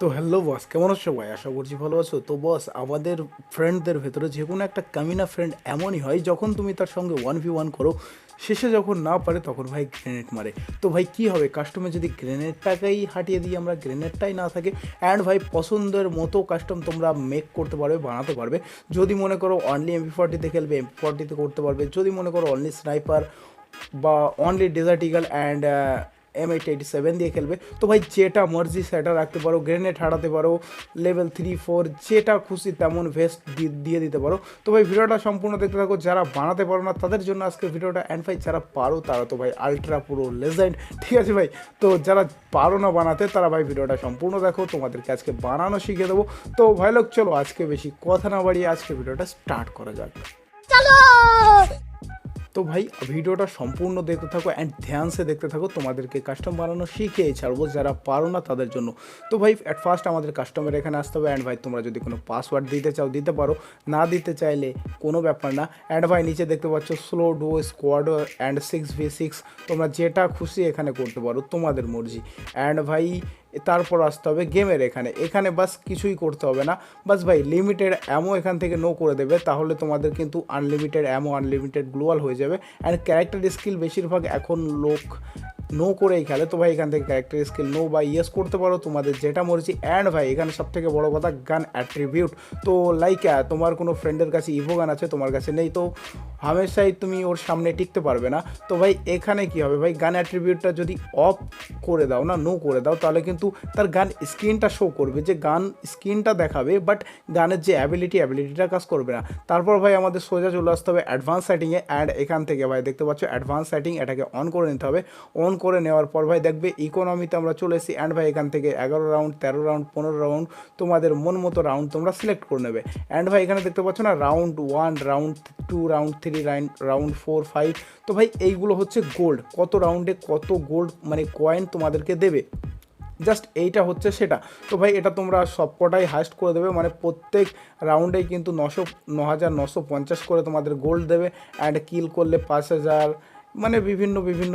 তো hello boss কেমন আছো ভাই? আশা করছি ভালো আছো। তো বস আমাদের ফ্রেন্ডদের ভেতরে যে কোনো একটা কামিনা ফ্রেন্ড এমনই হয়, যখন তুমি তার সঙ্গে ওয়ান ভি ওয়ান করো, শেষে যখন না পারে তখন ভাই গ্রেনেড মারে। তো ভাই কি হবে? কাস্টমে যদি গ্রেনেডটাকেই হাটিয়ে দিই আমরা গ্রেনেডটাই না থাকে অ্যান্ড ভাই পছন্দের মতো কাস্টম তোমরা মেক করতে পারবে, বানাতে পারবে। যদি মনে করো অনলি এমপি ফর্টিতে খেলবে এমপি ফর্টিতে করতে পারবে। যদি মনে করো অনলি স্নাইপার বা only desert eagle and M eight eighty seven দিয়ে খেলবে। তো ভাই, যেটা মর্জি সেটা রাখতে পারো গ্রেনেড হারাতে পারো লেভেল থ্রি ফোর যেটা খুশি তেমন ভেস্ট দিয়ে দিতে পারো। তো ভাই, ভিডিওটা সম্পূর্ণ দেখতে থাকো। যারা বানাতে পারো না, তাদের জন্য আজকে ভিডিওটা অ্যান্ড ভাই যারা পারো তারা তো ভাই আলট্রা পুরো লেজেন্ড ঠিক আছে ভাই? তো যারা পারো না বানাতে, তারা ভাই ভিডিওটা সম্পূর্ণ দেখো। তোমাদেরকে আজকে বানানো শিখে দেবো। তো ভাই, লোক, চলো আজকে বেশি কথা না বাড়িয়ে আজকে ভিডিওটা স্টার্ট করা যাক। তো ভাই, ভিডিওটা সম্পূর্ণ দেখতে থাকো অ্যান্ড ধ্যান সে দেখতে থাকো। তোমাদেরকে কাস্টম বানানো শিখিয়ে ছাড়বো, যারা পারো না তাদের জন্য। তো ভাই অ্যাট ফার্স্ট আমাদের কাস্টমার এখানে আসতে হবে অ্যান্ড ভাই, তোমরা যদি কোনো পাসওয়ার্ড দিতে চাও, দিতে পারো। না দিতে চাইলে কোনো ব্যাপার না। অ্যান্ড ভাই, নিচে দেখতে পাচ্ছ solo duo squad and six v six তোমরা যেটা খুশি এখানে করতে পারো, তোমাদের মর্জি। অ্যান্ড ভাই তারপর আসতে হবে গেমের এখানে। এখানে বাস কিছুই করতে হবে না। বাস ভাই লিমিটেড অ্যামো এখান থেকে নো করে দেবে। তাহলে তোমাদের কিন্তু আনলিমিটেড অ্যামো আনলিমিটেড গ্লোয়াল হয়ে যাবে। অ্যান্ড ক্যারেক্টার স্কিল বেশিরভাগ এখন লোক নো করেই খেলে। তো ভাই, এখান থেকে ক্যারেক্টার স্কিল নো বা ইয়েস করতে পারো। তোমাদের যেটা মরেছি অ্যান্ড ভাই, এখানে সব থেকে বড় কথা গান অ্যাট্রিবিউট তো লাইক তোমার কোনো ফ্রেন্ডের কাছে ইভো গান আছে, তোমার কাছে নেই। তো হামেশাই তুমি ওর সামনে টিকতে পারবে না। তো ভাই, এখানে কি হবে? ভাই গান অ্যাট্রিবিউটটা যদি অফ করে দাও না নো করে দাও, তাহলে কিন্তু তার গান স্ক্রিনটা শো করবে যে গান স্ক্রিনটা দেখাবে বাট গানের যে অ্যাবিলিটি অ্যাবিলিটিটা কাজ করবে না। তারপর ভাই, আমাদের সোজা চলে আসতে হবে অ্যাডভান্স সেটিংয়ে অ্যান্ড এখান থেকে ভাই, দেখতে পাচ্ছ অ্যাডভান্স সেটিং এটাকে অন করে নিতে হবে। অন করে নেওয়ার পর ভাই দেখবে ইকোনমিতে আমরা চলে এসেছি। অ্যান্ড ভাই এখান থেকে এগারো রাউন্ড তেরো রাউন্ড পনেরো রাউন্ড তোমাদের মন মতো রাউন্ড তোমরা সিলেক্ট করে নেবে। অ্যান্ড ভাই এখানে দেখতে পাচ্ছ না round one round two round three round round four five তো ভাই এইগুলো হচ্ছে গোল্ড কত রাউন্ডে কত গোল্ড মানে কয়েন তোমাদেরকে দেবে? জাস্ট এইটা হচ্ছে সেটা। তো ভাই এটা তোমরা সবকটাই হাইস্ট করে দেবে মানে প্রত্যেক রাউন্ডেই কিন্তু নশো ন হাজার নশো পঞ্চাশ করে তোমাদের গোল্ড দেবে। অ্যান্ড কিল করলে পাঁচ হাজার মানে বিভিন্ন বিভিন্ন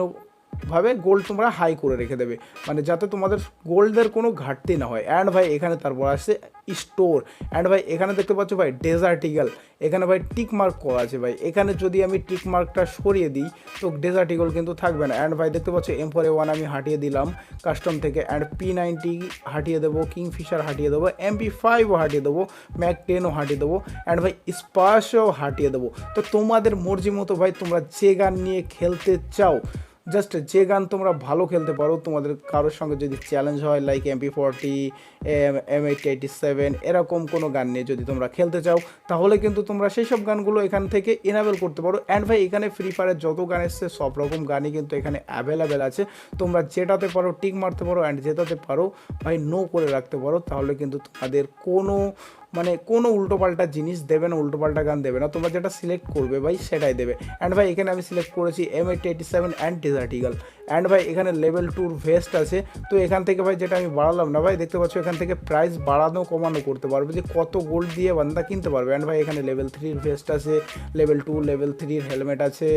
ভাবে গোল্ড তোমরা হাই করে রেখে দেবে। মানে যাতে তোমাদের গোল্ডের কোনো ঘাটতি না হয়। অ্যান্ড ভাই, এখানে তারপর আসছে স্টোর অ্যান্ড ভাই, এখানে দেখতে পাচ্ছ ভাই ডেজার্ট ইগল এখানে ভাই টিক মার্ক করা আছে ভাই। এখানে যদি আমি টিক মার্কটা সরিয়ে দিই, তো ডেজার্টিগল কিন্তু থাকবে না। অ্যান্ড ভাই, দেখতে পাচ্ছ এম ফোর ওয়ান আমি হাটিয়ে দিলাম কাস্টম থেকে। অ্যান্ড পি নাইনটি হাটিয়ে দেবো কিংফিশার হাটিয়ে দেবো এমপি ফাইভও হাটিয়ে দেবো ম্যাক টেনও হাটিয়ে দেবো। অ্যান্ড ভাই স্পাসও হাটিয়ে দেবো। তো তোমাদের মর্জি মতো ভাই, তোমরা যে গান নিয়ে খেলতে চাও জাস্ট যে গান তোমরা ভালো খেলতে পারো, তোমাদের কারোর সঙ্গে যদি চ্যালেঞ্জ হয় like MP forty M eight eighty seven এরকম কোনো গান নিয়ে যদি তোমরা খেলতে চাও, তাহলে কিন্তু তোমরা সেই সব গানগুলো এখান থেকে এনাবেল করতে পারো। অ্যান্ড ভাই, এখানে ফ্রি ফায়ারের যত গান এসছে, সব রকম গানই কিন্তু এখানে অ্যাভেলেবেল আছে। তোমরা যেটাতে পারো টিক মারতে পারো অ্যান্ড যেটাতে পারো, ভাই নো করে রাখতে পারো। তাহলে কিন্তু তোমাদের কোনো মানে কোনো উল্টোপাল্টা জিনিস দেবে না উল্টোপাল্টা গান দেবে না। তোমরা যেটা সিলেক্ট করবে ভাই, সেটাই দেবে। অ্যান্ড ভাই, এখানে আমি সিলেক্ট করেছি M eight eighty seven and desert eagle and ভাই, এখানে লেভেল টুর ভেস্ট আছে। তো এখান থেকে ভাই, যেটা আমি বাড়ালাম না ভাই, দেখতে পাচ্ছ এখান থেকে প্রাইস বাড়ানো কমানো করতে পারবে। যে কত গোল্ড দিয়ে বান্দা কিনতে পারবে। অ্যান্ড ভাই, এখানে লেভেল থ্রির ভেস্ট আছে লেভেল টু লেভেল থ্রির হেলমেট আছে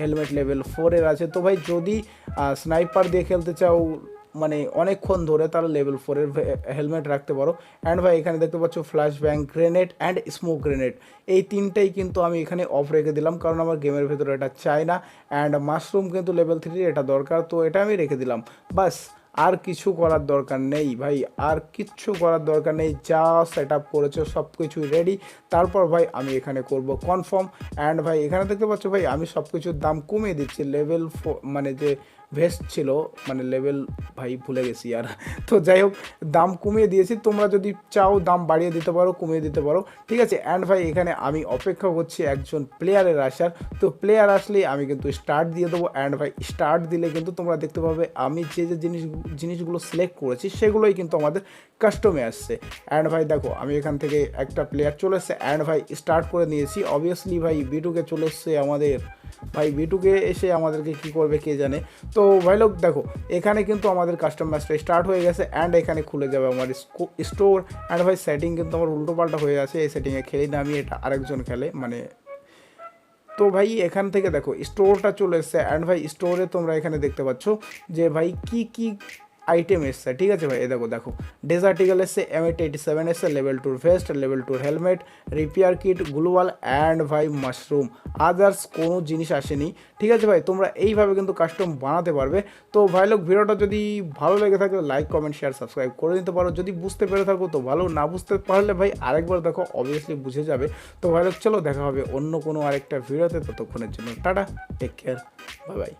হেলমেট লেভেল ফোরের আছে। তো ভাই, যদি স্নাইপার দিয়ে খেলতে চাও মানে অনেকক্ষণ ধরে তারা লেভেল ফোরের হেলমেট রাখতে পারো। অ্যান্ড ভাই, এখানে দেখতে পাচ্ছ flash bang grenade and smoke grenade এই তিনটেই কিন্তু আমি এখানে অফ রেখে দিলাম, কারণ আমার গেমের ভেতরে এটা চাই না। অ্যান্ড মাশরুম কিন্তু লেভেল থ্রির এটা দরকার, তো এটা আমি রেখে দিলাম। বাস, আর কিছু করার দরকার নেই ভাই, আর কিচ্ছু করার দরকার নেই, যা সেট আপ করেছ সব কিছুই রেডি তারপর ভাই, আমি এখানে করব কনফার্ম অ্যান্ড ভাই, এখানে দেখতে পাচ্ছ ভাই, আমি সব কিছুর দাম কমিয়ে দিচ্ছি লেভেল মানে যে ভেস্ট ছিল মানে লেভেল ভাই ভুলে গেছি আর। তো যাই হোক দাম কমিয়ে দিয়েছি, তোমরা যদি চাও দাম বাড়িয়ে দিতে পারো, কমিয়ে দিতে পারো। ঠিক আছে অ্যান্ড ভাই, এখানে আমি অপেক্ষা করছি একজন প্লেয়ারের আসার। তো প্লেয়ার আসলেই আমি কিন্তু স্টার্ট দিয়ে দেবো অ্যান্ড ভাই স্টার্ট দিলে কিন্তু তোমরা দেখতে পাবে আমি যে যে জিনিস, জিনিসগুলো সিলেক্ট করেছি, সেগুলোই কিন্তু আমাদের কাস্টমে আসছে। অ্যান্ড ভাই, দেখো, আমি এখান থেকে একটা প্লেয়ার চলে এসছে অ্যান্ড ভাই স্টার্ট করে নিয়েছি। অবভিয়াসলি ভাই বিটুকে চলে এসছে আমাদের ভাই বিটুকে এসে আমাদেরকে কি করবে কে জানে? তো ভাই লোক, দেখো, এখানে কিন্তু আমাদের কাস্টম ম্যাচটা স্টার্ট হয়ে গেছে অ্যান্ড এখানে খুলে যাবে আমার স্টোর অ্যান্ড ভাই সেটিং কিন্তু আমার উল্টোপাল্টা হয়ে আছে। এই সেটিংয়ে খেলি না আমি, এটা আরেকজন খেলে মানে তো ভাই, এখান থেকে দেখো স্টোরটা চলে এসছে অ্যান্ড ভাই স্টোরে তোমরা এখানে দেখতে পাচ্ছ যে ভাই, কি কি আইটেম এসছে, ঠিক আছে ভাই? এ দেখো দেখো। ডেজার্টিক্যাল এসছে এম এইট এইটি সেভেন এসছে লেভেল টুর vest level tour helmet repair kit gloo wall and ভাই মাশরুম আদার্স কোনো জিনিস আসেনি, ঠিক আছে ভাই? তোমরা এইভাবে কিন্তু কাস্টম বানাতে পারবে। তো ভাই, লোক, ভিডিওটা যদি ভালো লেগে থাকে লাইক কমেন্ট শেয়ার সাবস্ক্রাইব করে দিতে পারো। যদি বুঝতে পেরে থাকো, তো ভালো। না বুঝতে পারলে ভাই, আরেকবার দেখো অবভিয়াসলি বুঝে যাবে। তো ভাই, লোক, চলো দেখা হবে অন্য কোনো আরেকটা ভিডিওতে। ততক্ষণের জন্য, tata take care bye bye